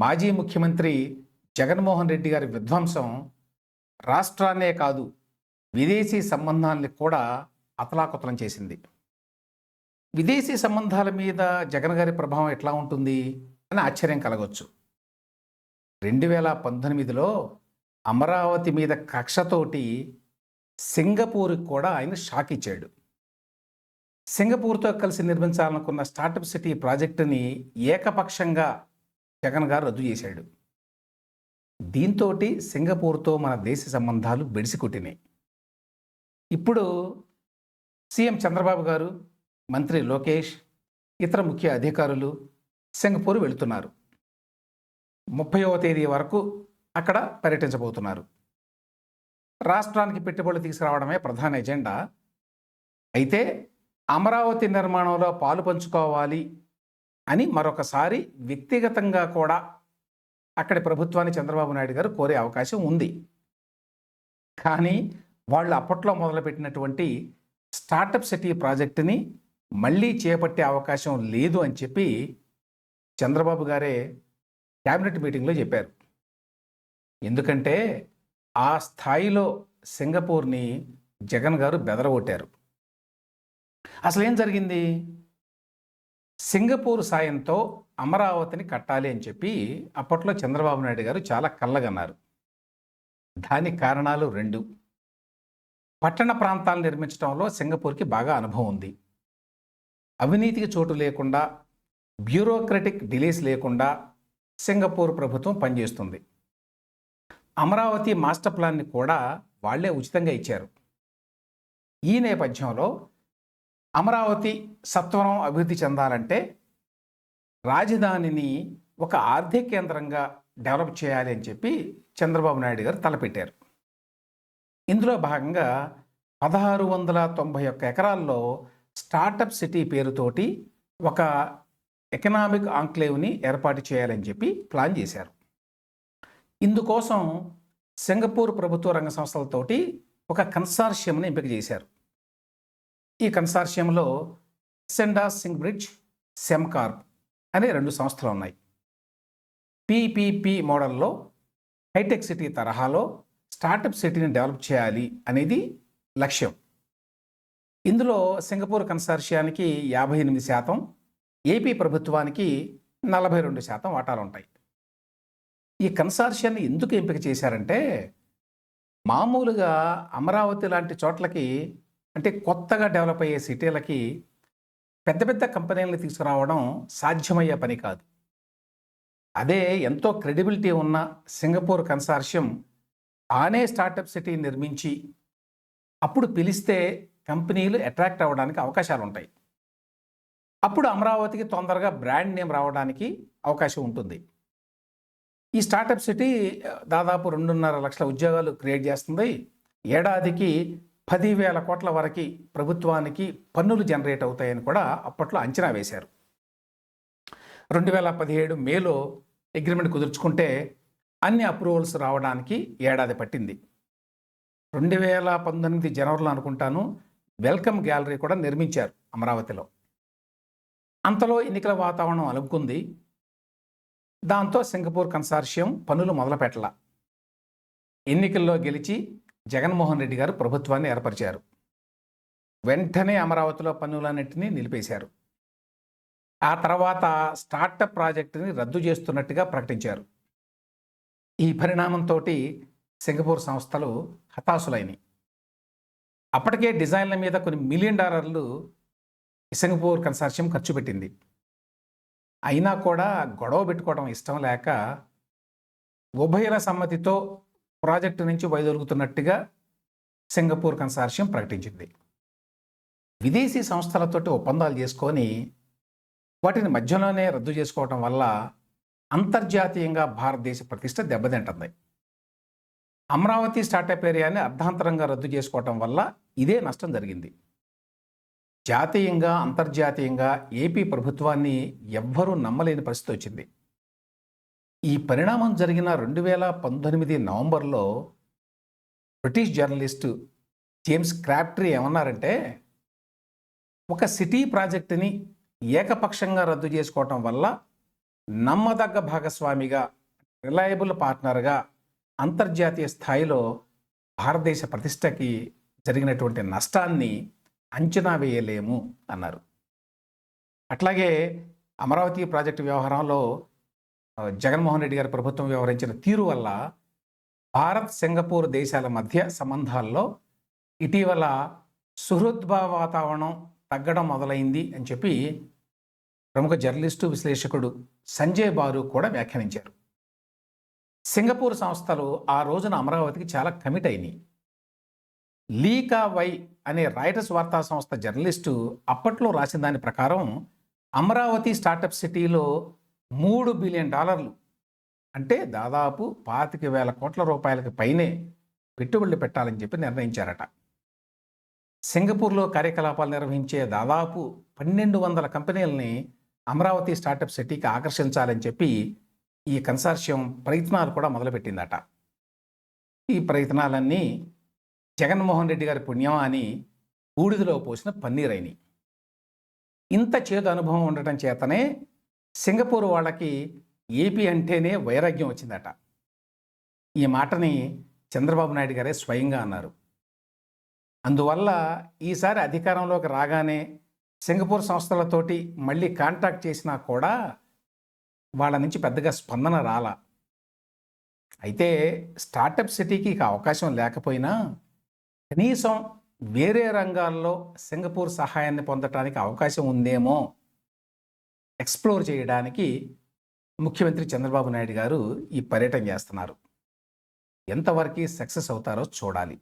మాజీ ముఖ్యమంత్రి జగన్మోహన్ రెడ్డి గారి విధ్వంసం రాష్ట్రాన్నే కాదు విదేశీ సంబంధాల్ని కూడా అతలాకుతలం చేసింది. విదేశీ సంబంధాల మీద జగన్ గారి ప్రభావం ఎట్లా ఉంటుంది అని ఆశ్చర్యం కలగవచ్చు రెండు వేల పంతొమ్మిదిలో అమరావతి మీద కక్షతోటి సింగపూర్కి కూడా ఆయన షాక్ ఇచ్చాడు. సింగపూర్తో కలిసి నిర్మించాలనుకున్న స్టార్టప్ సిటీ ప్రాజెక్టుని ఏకపక్షంగా జగన్ గారు రద్దు చేశాడు. దీంతో సింగపూర్తో మన దేశ సంబంధాలు బెడిసికొట్టినాయి. ఇప్పుడు సీఎం చంద్రబాబు గారు మంత్రి లోకేష్ ఇతర ముఖ్య అధికారులు సింగపూర్ వెళుతున్నారు. ముప్పైవ తేదీ వరకు అక్కడ పర్యటించబోతున్నారు. రాష్ట్రానికి పెట్టుబడులు తీసుకురావడమే ప్రధాన ఎజెండా. అయితే అమరావతి నిర్మాణంలో పాలు పంచుకోవాలి అని మరొకసారి వ్యక్తిగతంగా కూడా అక్కడి ప్రభుత్వాన్ని చంద్రబాబు నాయుడు గారు కోరే అవకాశం ఉంది. కానీ వాళ్ళు అప్పట్లో మొదలుపెట్టినటువంటి స్టార్టప్ సిటీ ప్రాజెక్టుని మళ్ళీ చేపట్టే అవకాశం లేదు అని చెప్పి చంద్రబాబు గారే క్యాబినెట్ మీటింగ్లో చెప్పారు. ఎందుకంటే ఆ స్థాయిలో సింగపూర్ని జగన్ గారు బెదరగొట్టారు. అసలు ఏం జరిగింది? సింగపూర్ సాయంతో అమరావతిని కట్టాలి అని చెప్పి అప్పట్లో చంద్రబాబు నాయుడు గారు చాలా కళ్ళగన్నారు. దానికి కారణాలు రెండు. పట్టణ ప్రాంతాలు నిర్మించడంలో సింగపూర్కి బాగా అనుభవం ఉంది. అవినీతికి చోటు లేకుండా బ్యూరోక్రటిక్ డిలేస్ లేకుండా సింగపూర్ ప్రభుత్వం పనిచేస్తుంది. అమరావతి మాస్టర్ ప్లాన్ని కూడా వాళ్ళే ఉచితంగా ఇచ్చారు. ఈ నేపథ్యంలో అమరావతి సత్వరం అభివృద్ధి చెందాలంటే రాజధానిని ఒక ఆర్థిక కేంద్రంగా డెవలప్ చేయాలి అని చెప్పి చంద్రబాబు నాయుడు గారు తలపెట్టారు. ఇందులో భాగంగా పదహారు వందల తొంభై ఒక్క ఎకరాల్లో స్టార్టప్ సిటీ పేరుతోటి ఒక ఎకనామిక్ ఆంక్లేవ్ని ఏర్పాటు చేయాలని చెప్పి ప్లాన్ చేశారు. ఇందుకోసం సింగపూర్ ప్రభుత్వ రంగ సంస్థలతోటి ఒక కన్సార్షియంని ఎంపిక చేశారు. ఈ కన్సార్షియంలో సెండా సింగ్ బ్రిడ్జ్ సెమ్కార్ప్ అనే రెండు సంస్థలు ఉన్నాయి. పీపీపీ మోడల్లో హైటెక్ సిటీ తరహాలో స్టార్టప్ సిటీని డెవలప్ చేయాలి అనేది లక్ష్యం. ఇందులో సింగపూర్ కన్సార్షియానికి యాభై ఎనిమిది శాతం ఏపీ ప్రభుత్వానికి నలభై రెండు శాతం వాటాలు ఉంటాయి. ఈ కన్సార్షియాన్ని ఎందుకు ఎంపిక చేశారంటే మామూలుగా అమరావతి లాంటి చోట్లకి అంటే కొత్తగా డెవలప్ అయ్యే సిటీలకి పెద్ద పెద్ద కంపెనీలను తీసుకురావడం సాధ్యమయ్యే పని కాదు. అదే ఎంతో క్రెడిబిలిటీ ఉన్న సింగపూర్ కన్సార్షియం తానే స్టార్టప్ సిటీ నిర్మించి అప్పుడు పిలిస్తే కంపెనీలు అట్రాక్ట్ అవ్వడానికి అవకాశాలు ఉంటాయి అప్పుడు అమరావతికి తొందరగా బ్రాండ్ నేమ్ రావడానికి అవకాశం ఉంటుంది. ఈ స్టార్టప్ సిటీ దాదాపు రెండున్నర లక్షల ఉద్యోగాలు క్రియేట్ చేస్తుంది. ఏడాదికి పదివేల కోట్ల వరకు ప్రభుత్వానికి పన్నులు జనరేట్ అవుతాయని కూడా అప్పట్లో అంచనా వేశారు. రెండు వేల పదిహేడు మేలో అగ్రిమెంట్ కుదుర్చుకుంటే అన్ని అప్రూవల్స్ రావడానికి ఏడాది పట్టింది. రెండు వేల పంతొమ్మిది జనవరిలో అనుకుంటాను వెల్కమ్ గ్యాలరీ కూడా నిర్మించారు అమరావతిలో. అంతలో ఎన్నికల వాతావరణం అలుపుకుంది దాంతో సింగపూర్ కన్సార్షియం పనులు మొదలుపెట్టల. ఎన్నికల్లో గెలిచి జగన్మోహన్ రెడ్డి గారు ప్రభుత్వాన్ని ఏర్పరిచారు. వెంటనే అమరావతిలో పన్నులన్నింటినీ నిలిపేశారు. ఆ తర్వాత స్టార్టప్ ప్రాజెక్టుని రద్దు చేస్తున్నట్టుగా ప్రకటించారు. ఈ పరిణామంతో సింగపూర్ సంస్థలు హతాశులైనవి అప్పటికే డిజైన్ల మీద కొన్ని మిలియన్ డాలర్లు సింగపూర్ కన్సార్షియం ఖర్చు పెట్టింది. అయినా కూడా గొడవ పెట్టుకోవడం ఇష్టం లేక ఉభయల సమ్మతితో ప్రాజెక్టు నుంచి వైదొలుగుతున్నట్టుగా సింగపూర్ కన్సార్షియం ప్రకటించింది. విదేశీ సంస్థలతోటి ఒప్పందాలు చేసుకొని వాటిని మధ్యలోనే రద్దు చేసుకోవటం వల్ల అంతర్జాతీయంగా భారతదేశ ప్రతిష్ట దెబ్బతింటుంది. అమరావతి స్టార్టప్ ఏరియాని అర్ధాంతరంగా రద్దు చేసుకోవటం వల్ల ఇదే నష్టం జరిగింది. జాతీయంగా అంతర్జాతీయంగా ఏపీ ప్రభుత్వాన్ని ఎవ్వరూ నమ్మలేని పరిస్థితి వచ్చింది. ఈ పరిణామం జరిగిన రెండు వేల పంతొమ్మిది నవంబర్లో బ్రిటిష్ జర్నలిస్టు జేమ్స్ క్రాప్ట్రీ ఏమన్నారంటే ఒక సిటీ ప్రాజెక్టుని ఏకపక్షంగా రద్దు చేసుకోవటం వల్ల నమ్మదగ్గ భాగస్వామిగా రిలయబుల్ పార్ట్నర్గా అంతర్జాతీయ స్థాయిలో భారతదేశ ప్రతిష్టకి జరిగినటువంటి నష్టాన్ని అంచనా వేయలేము అన్నారు. అట్లాగే అమరావతి ప్రాజెక్టు వ్యవహారంలో జగన్మోహన్ రెడ్డి గారి ప్రభుత్వం వ్యవహరించిన తీరు వల్ల భారత్ సింగపూర్ దేశాల మధ్య సంబంధాల్లో ఇటీవల సుహృద్భావ వాతావరణం తగ్గడం మొదలైంది అని చెప్పి ప్రముఖ జర్నలిస్టు విశ్లేషకుడు సంజయ్ బారు కూడా వ్యాఖ్యానించారు. సింగపూర్ సంస్థలు ఆ రోజున అమరావతికి చాలా కమిట్ అయినాయి. లీకా వై అనే రైటర్స్ వార్తా సంస్థ జర్నలిస్టు అప్పట్లో రాసిన దాని ప్రకారం అమరావతి స్టార్టప్ సిటీలో మూడు బిలియన్ డాలర్లు. అంటే దాదాపు పాతిక వేల కోట్ల రూపాయలకి పైనే పెట్టుబడులు పెట్టాలని చెప్పి నిర్ణయించారట. సింగపూర్లో కార్యకలాపాలు నిర్వహించే దాదాపు పన్నెండు వందల కంపెనీలని అమరావతి స్టార్టప్ సిటీకి ఆకర్షించాలని చెప్పి ఈ కన్సార్షియం ప్రయత్నాలు కూడా మొదలుపెట్టిందట. ఈ ప్రయత్నాలన్నీ జగన్మోహన్ రెడ్డి గారి పుణ్యమా అని బూడిదలో పోసిన పన్నీరైని. ఇంత చేదు అనుభవం ఉండటం చేతనే సింగపూర్ వాళ్ళకి ఏపీ అంటేనే వైరాగ్యం వచ్చిందట. ఈ మాటని చంద్రబాబు నాయుడు గారే స్వయంగా అన్నారు. అందువల్ల ఈసారి అధికారంలోకి రాగానే సింగపూర్ సంస్థలతోటి మళ్ళీ కాంటాక్ట్ చేసినా కూడా వాళ్ళ నుంచి పెద్దగా స్పందన రాలా. అయితే స్టార్టప్ సిటీకి ఇక అవకాశం లేకపోయినా కనీసం వేరే రంగాల్లో సింగపూర్ సహాయాన్ని పొందటానికి అవకాశం ఉందేమో ఎక్స్ప్లోర్ చేయడానికి ముఖ్యమంత్రి చంద్రబాబు నాయుడు గారు ఈ పర్యటన చేస్తున్నారు. ఎంతవరకు సక్సెస్ అవుతారో చూడాలి.